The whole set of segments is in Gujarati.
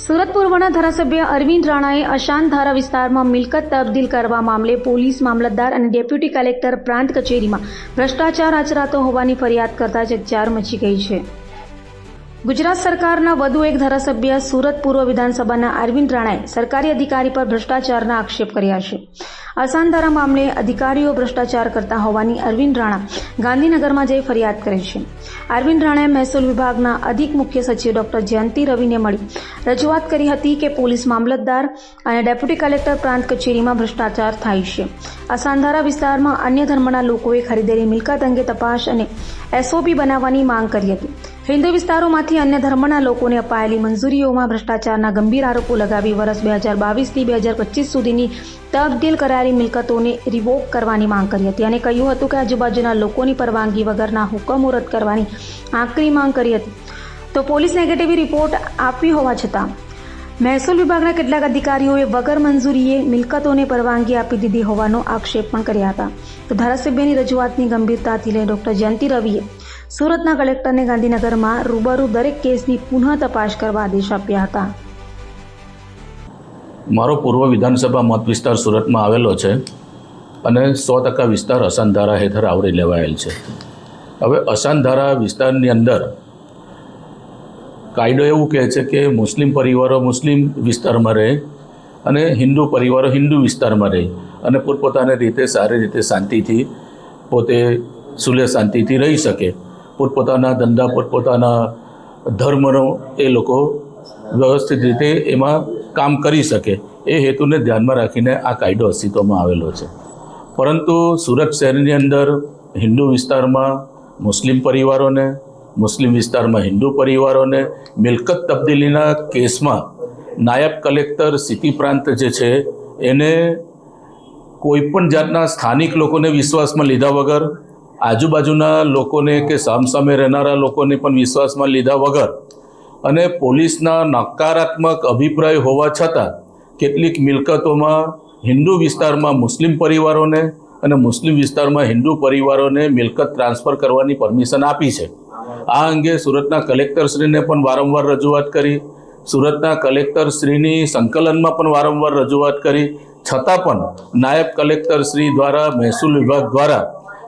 સુરત પૂર્વના ધારાસભ્ય અરવિંદ રાણાએ અશાંત ધારા વિસ્તારમાં મિલકત તબદીલ કરવા મામલે પોલીસ મામલતદાર અને ડેપ્યુટી કલેક્ટર પ્રાંત કચેરીમાં ભ્રષ્ટાચાર આચરાતો હોવાની ફરિયાદ કરતા ચકચાર મચી ગઈ છે. ગુજરાત સરકારના વધુ એક ધારાસભ્ય સુરત પૂર્વ વિધાનસભાના અરવિંદ રાણાએ સરકારી અધિકારી પર ભ્રષ્ટાચારના આક્ષેપ કર્યા છે. અસાનધારા મામલે અધિકારીઓ ભ્રષ્ટાચાર કરતા હોવાની અરવિંદ રાણા ગાંધીનગરમાં જઈ ફરિયાદ કરે છે. અરવિંદ રાણાએ મહેસૂલ વિભાગના અધિક મુખ્ય સચિવ ડોક્ટર જયંતિ રવિને મળી રજૂઆત કરી હતી કે પોલીસ મામલતદાર અને ડેપ્યુટી કલેક્ટર પ્રાંત કચેરીમાં ભ્રષ્ટાચાર થાય છે. અસાનધારા વિસ્તારમાં અન્ય ધર્મના લોકોએ ખરીદેલી મિલકત અંગે તપાસ અને એસઓપી બનાવવાની માંગ કરી હતી. હિન્દુ વિસ્તારોમાંથી અન્ય ધર્મના લોકોને અપાયેલી મંજૂરીઓમાં ભ્રષ્ટાચારના ગંભીર આરોપો લગાવી વર્ષ બે હજાર બાવીસથી બે હજાર પચીસ સુધીની તબદીલ કરાયેલી મિલકતોને રિવોક કરવાની માંગ કરી હતી અને કહ્યું હતું કે આજુબાજુના લોકોની પરવાનગી વગરના હુકમો રદ કરવાની આકરી માંગ કરી હતી. તો પોલીસ નેગેટિવ રિપોર્ટ આપવી હોવા છતાં, મહેસૂલ વિભાગના કેટલાક અધિકારીઓએ વગર મંજૂરીએ મિલકતોને પરવાનગી આપી દીધી હોવાનો આક્ષેપ પણ કર્યા હતા. તો ધારાસભ્યની રજૂઆતની ગંભીરતાથી લઈ ડોક્ટર જયંતિ રવિએ સુરતના કલેક્ટરને ગાંધીનગરમાં રૂબરૂ દરેક કેસની પુનઃ તપાસ કરવા આદેશ આપ્યા હતા. મારો પૂર્વ વિધાનસભા મત વિસ્તાર સુરતમાં આવેલો છે અને સો ટકા વિસ્તાર અસાનધારા હેઠળ આવરી લેવાયેલ છે. હવે અસાનધારા વિસ્તારની અંદર કાયદો એવું કહે છે કે મુસ્લિમ પરિવારો મુસ્લિમ વિસ્તારમાં રહે અને હિન્દુ પરિવારો હિન્દુ વિસ્તારમાં રહે અને પોતપોતાની રીતે સારી રીતે શાંતિથી પોતે સુલે શાંતિથી રહી શકે. પોતપોતાના ધંધા, પોતપોતાના ધર્મનો એ લોકો વ્યવસ્થિત રીતે એમાં કામ કરી શકે. એ હેતુને ધ્યાનમાં રાખીને આ કાયદો અસ્તિત્વમાં આવેલો છે. પરંતુ સુરત શહેરની અંદર હિન્દુ વિસ્તારમાં મુસ્લિમ પરિવારોને, મુસ્લિમ વિસ્તારમાં હિન્દુ પરિવારોને મિલકત તબદીલીના કેસમાં નાયબ કલેક્ટર સિટી પ્રાંત જે છે, એને કોઈપણ જાતના સ્થાનિક લોકોને વિશ્વાસમાં લીધા વગર આજુબાજુના લોકોને કે સામસામે રહેનારા લોકોને પણ વિશ્વાસમાં લીધા વગર અને પોલીસના નકારાત્મક અભિપ્રાય હોવા છતાં કેટલીક મિલકતોમાં હિન્દુ વિસ્તારમાં મુસ્લિમ પરિવારોને અને મુસ્લિમ વિસ્તારમાં હિન્દુ પરિવારોને મિલકત ટ્રાન્સફર કરવાની પરમિશન આપી છે. આ અંગે સુરતના કલેક્ટરશ્રીને પણ વારંવાર રજૂઆત કરી, સુરતના કલેક્ટરશ્રીની સંકલનમાં પણ વારંવાર રજૂઆત કરી, છતાં પણ નાયબ કલેક્ટરશ્રી દ્વારા મહેસૂલ વિભાગ દ્વારા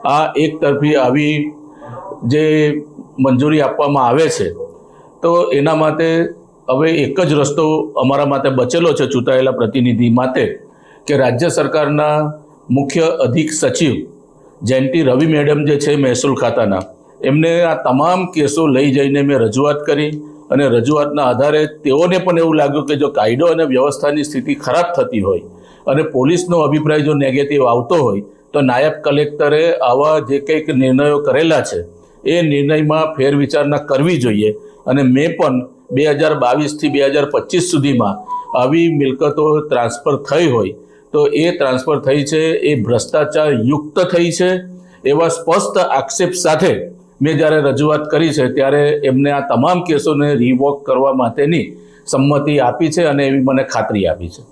આ એક તરફી આવી જે મંજૂરી આપવામાં આવે છે, તો એના માટે હવે એક જ રસ્તો અમારા માટે બચેલો છે ચૂંટાયેલા પ્રતિનિધિ માટે, કે રાજ્ય સરકારના મુખ્ય અધિક સચિવ જયંતિ રવિ મેડમ જે છે મહેસૂલ ખાતાના, એમને આ તમામ કેસો લઈ જઈને મેં રજૂઆત કરી અને રજૂઆતના આધારે તેઓને પણ એવું લાગ્યું કે જો કાયદો અને વ્યવસ્થાની સ્થિતિ ખરાબ થતી હોય અને પોલીસનો અભિપ્રાય જો નેગેટિવ આવતો હોય તો નાયબ કલેક્ટરે આવા જે કંઈક નિર્ણયો કરેલા છે, એ નિર્ણયમાં ફેરવિચારણા કરવી જોઈએ. અને મેં પણ બે હજાર બાવીસથી બે હજાર પચીસ સુધીમાં આવી મિલકતો ટ્રાન્સફર થઈ હોય, તો એ ટ્રાન્સફર થઈ છે, એ ભ્રષ્ટાચાર યુક્ત થઈ છે. એવા સ્પષ્ટ આક્ષેપ સાથે મેં જ્યારે રજૂઆત કરી છે, ત્યારે એમને આ તમામ કેસોને રિવોક કરવા માટેની સંમતિ આપી છે અને એવી મને ખાતરી આપી છે.